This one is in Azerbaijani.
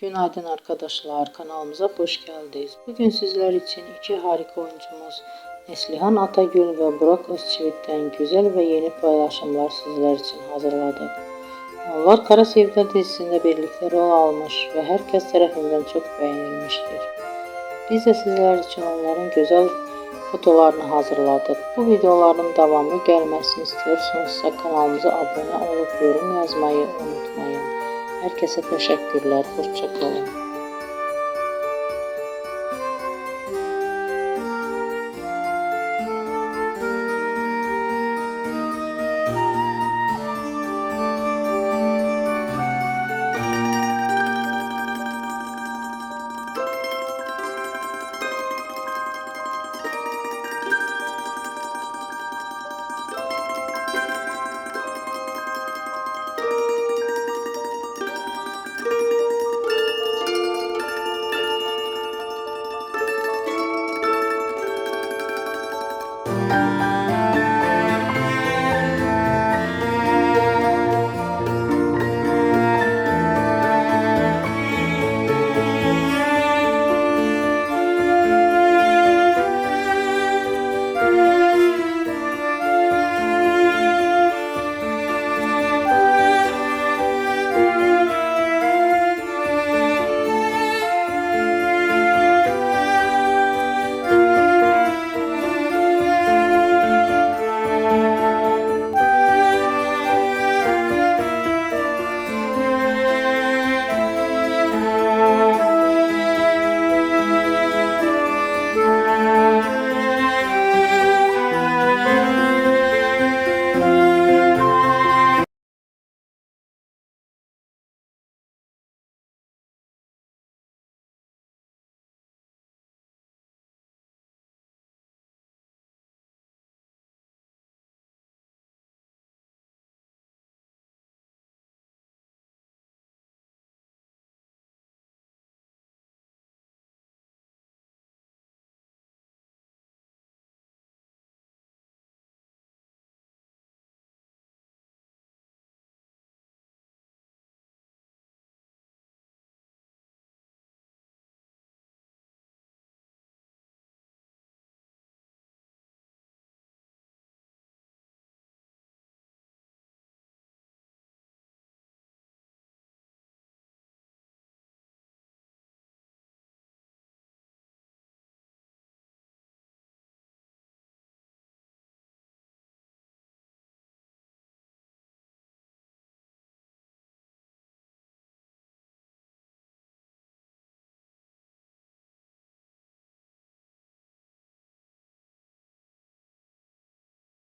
Günaydın arkadaşlar kanalımıza hoş geldiniz. Bugün sizler için iki harika oyuncumuz Neslihan Atagül ve Burak Özçivit'ten güzel ve yeni paylaşımlar sizler için hazırladık. Onlar Kara Sevda dizisinde birlikte rol almış ve herkes tarafından çok beğenilmiştir. Biz de sizler için onların güzel fotolarını hazırladık. Bu videoların devamı gelmesini istiyorsanız kanalımıza abone olup yorum yazmayı unutmayın. Herkese teşekkürler. Hoşçakalın.